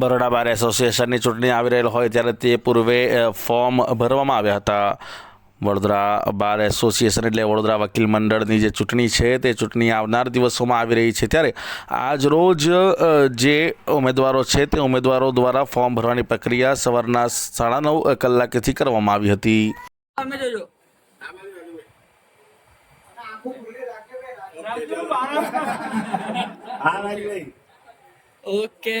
બરોડા બાર એસોસિએશનની ચૂંટણી આવી રહેલ હોય ત્યારે તે પૂર્વે ફોર્મ ભરવામાં આવ્યા હતા. વડોદરા બાર એસોસિએશન એટલે વડોદરા વકીલ મંડળની જે ચૂંટણી છે તે ચૂંટણી આવનાર દિવસોમાં આવી રહી છે. ત્યારે આજ રોજ જે ઉમેદવારો છે તે ઉમેદવારો દ્વારા ફોર્મ ભરવાની પ્રક્રિયા સવારના સાડા નવ કલાકેથી કરવામાં આવી હતી. ઓકે.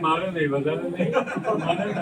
મારે નહીં વધારે નહીં મારે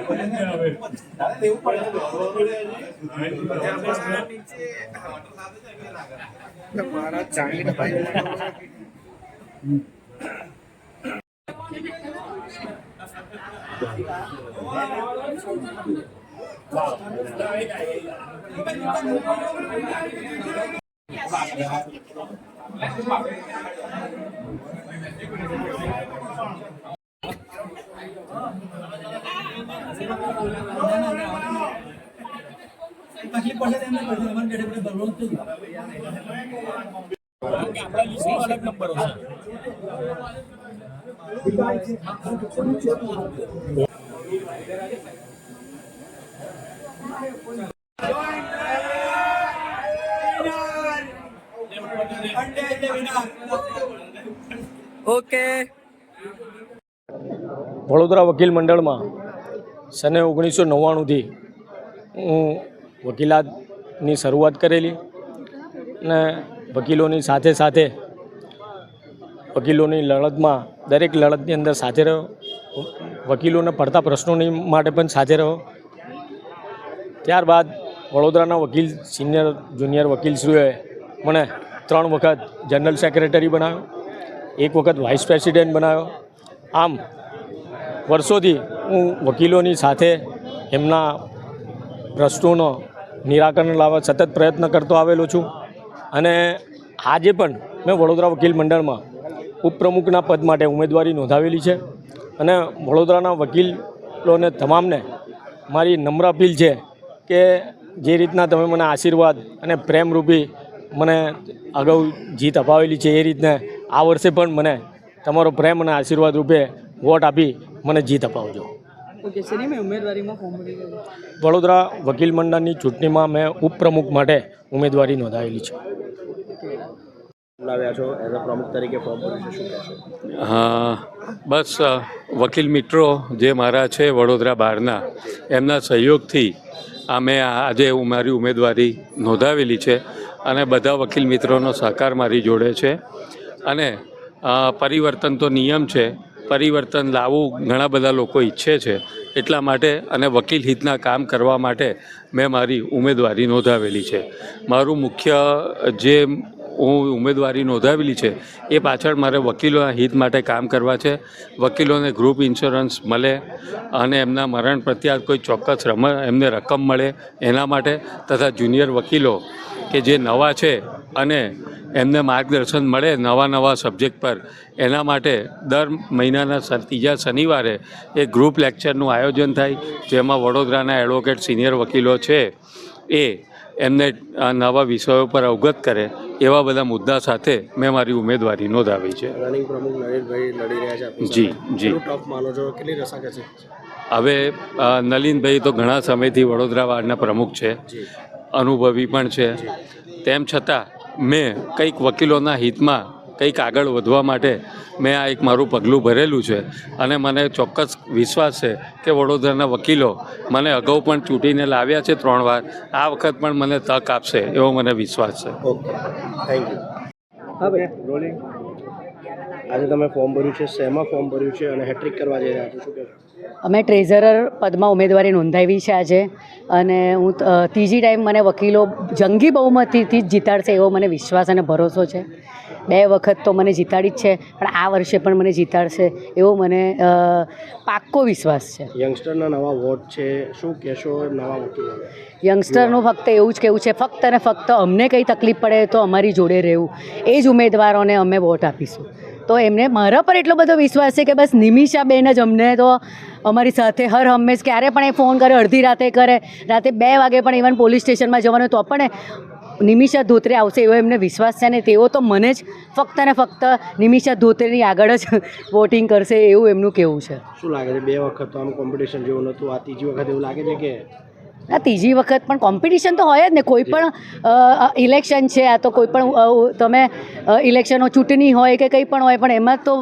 ઓકે વડોદરા વકીલ મંડળમાં સને ઓગણીસો નવ્વાણુંથી હું વકીલાતની શરૂઆત કરેલી અને વકીલોની સાથે સાથે વકીલોની લડતમાં દરેક લડતની અંદર સાથે રહ્યો. વકીલોને પડતા પ્રશ્નોની માટે પણ સાથે રહ્યો. ત્યારબાદ વડોદરાના વકીલ, સિનિયર, જુનિયર વકીલશ્રીઓએ મને ત્રણ વખત જનરલ સેક્રેટરી બનાવ્યો. એક વખત વાઇસ પ્રેસિડેન્ટ બનાવ્યો. આમ વર્ષોથી હું વકીલોની સાથે એમના પ્રશ્નોનો નિરાકરણ લાવવા સતત પ્રયત્ન કરતો આવેલો છું. અને આજે પણ મેં વડોદરા વકીલ મંડળમાં ઉપપ્રમુખના પદ માટે ઉમેદવારી નોંધાવેલી છે. અને વડોદરાના વકીલોને તમામને મારી નમ્ર અપીલ છે કે જે રીતના તમે મને આશીર્વાદ અને પ્રેમરૂપી મને અગાઉ જીત અપાવેલી છે એ રીતને આ વર્ષે પણ મને તમારો પ્રેમ અને આશીર્વાદ રૂપે વોટ આપી મને જીત અપાવજો. વડોદરા વકીલ મંડળની ચૂંટણીમાં મેં ઉપપ્રમુખ માટે ઉમેદવારી નોંધાવેલી છે. હા બસ વકીલ મિત્રો જે મારા છે વડોદરા બહારના એમના સહયોગથી આ મેં આ- આજે મારી ઉમેદવારી નોંધાવેલી છે અને બધા વકીલ મિત્રોનો સહકાર મારી જોડે છે. અને પરિવર્તન તો નિયમ છે પરિવર્તન લાવવું ઘણા બધા લોકો ઈચ્છે છે એટલા માટે અને વકીલ હિતના કામ કરવા માટે મેં મારી ઉમેદવારી નોંધાવેલી છે. મારું મુખ્ય જે હું ઉમેદવારી નોંધાવેલી છે એ પાછળ મારે વકીલોના હિત માટે કામ કરવા છે. વકીલોને ગ્રુપ ઇન્સ્યોરન્સ મળે અને એમના મરણ પ્રત્યાત કોઈ ચોક્કસ રમ, એમને રકમ મળે એના માટે તથા જુનિયર વકીલો કે જે નવા છે અને એમને માર્ગદર્શન મળે નવા નવા સબ્જેક્ટ પર. એના માટે દર મહિનાના ત્રીજા શનિવારે એક ગ્રુપ લેક્ચરનું આયોજન થાય જેમાં વડોદરાના એડવોકેટ સિનિયર વકીલો છે એ એમને નવા વિષયો પર અવગત કરે એવા બધા મુદ્દા સાથે મેં મારી ઉમેદવારી નોંધાવી છે. રનિંગ પ્રમુખ નરેશભાઈ લડી રહ્યા છે જી, જી. કેટલું માનો છો? કેટલી રસાકસ છે? હવે નલીનભાઈ નલિનભાઈ તો ઘણા સમયથી વડોદરા વાર્ડના પ્રમુખ છે. અનુભવી પણ છે. તેમ છતાં મેં કંઈક વકીલોના હિતમાં કંઈક આગળ વધવા માટે મેં આ એક મારું પગલું ભરેલું છે. અને મને ચોક્કસ વિશ્વાસ છે કે વડોદરાના વકીલો મને અગાઉ પણ ચૂંટીને લાવ્યા છે ત્રણ વાર. આ વખત પણ મને તક આપશે એવો મને વિશ્વાસ છે. ઓકે. થેન્ક યુ હા ભાઈ. રોલિંગ. આજે તમે ફોર્મ ભર્યું છે શેમાં ફોર્મ ભર્યું છે અને હેટ્રિક કરવા જઈ રહ્યા છો શું અમે ટ્રેઝરર પદમાં ઉમેદવારી નોંધાવી છે આજે. અને હું ત્રીજી ટાઈમ મને વકીલો જંગી બહુમતીથી જ જીતાડશે એવો મને વિશ્વાસ અને ભરોસો છે. બે વખત તો મને જીતાડી જ છે પણ આ વર્ષે પણ મને જીતાડશે એવો મને પાક્કો વિશ્વાસ છે. યંગસ્ટરના નવા વોટ છે શું કહેશો નવા વકીલો? યંગસ્ટરનું ફક્ત એવું જ કહેવું છે ફક્ત અને ફક્ત અમને કંઈ તકલીફ પડે તો અમારી જોડે રહેવું. એ જ ઉમેદવારોને અમે વોટ આપીશું. તો એમને મારા પર એટલો બધો વિશ્વાસ છે કે બસ નિમિષાબેન જ અમને તો અમારી સાથે હર હંમેશ ક્યારે પણ એ ફોન કરે, અડધી રાતે કરે, રાતે બે વાગે પણ ઇવન પોલીસ સ્ટેશનમાં જવાનું તો પણ નિમિષા ધોત્રે આવશે એવો એમને વિશ્વાસ છે ને તેઓ તો મને જ ફક્ત ને ફક્ત નિમિષા ધોત્રેની આગળ જ વોટિંગ કરશે એવું એમનું કહેવું છે. શું લાગે છે? બે વખત તો આમ કોમ્પિટિશન જેવું નહોતું, આ ત્રીજી વખત એવું લાગે છે કે ના ત્રીજી વખત પણ કોમ્પિટિશન તો હોય જ ને. કોઈ પણ ઇલેક્શન છે આ તો કોઈ પણ તમે ઇલેક્શનો ચૂંટણી હોય કે કંઈ પણ હોય પણ એમાં તો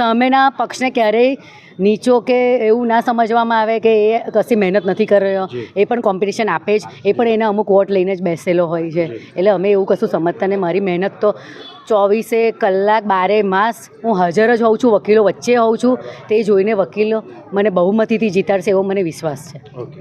સામેના પક્ષને ક્યારેય નીચો કે એવું ના સમજવામાં આવે કે એ કશી મહેનત નથી કરી એ પણ કોમ્પિટિશન આપે જ. એ પણ એને અમુક વોટ લઈને જ બેસેલો હોય છે. એટલે અમે એવું કશું સમજતા ને. મારી મહેનત તો ચોવીસે કલાક બારે માસ હું હાજર જ હોઉં છું વકીલો વચ્ચે હોઉં છું. તે જોઈને વકીલો મને બહુમતીથી જીતાડશે એવો મને વિશ્વાસ છે. ઓકે.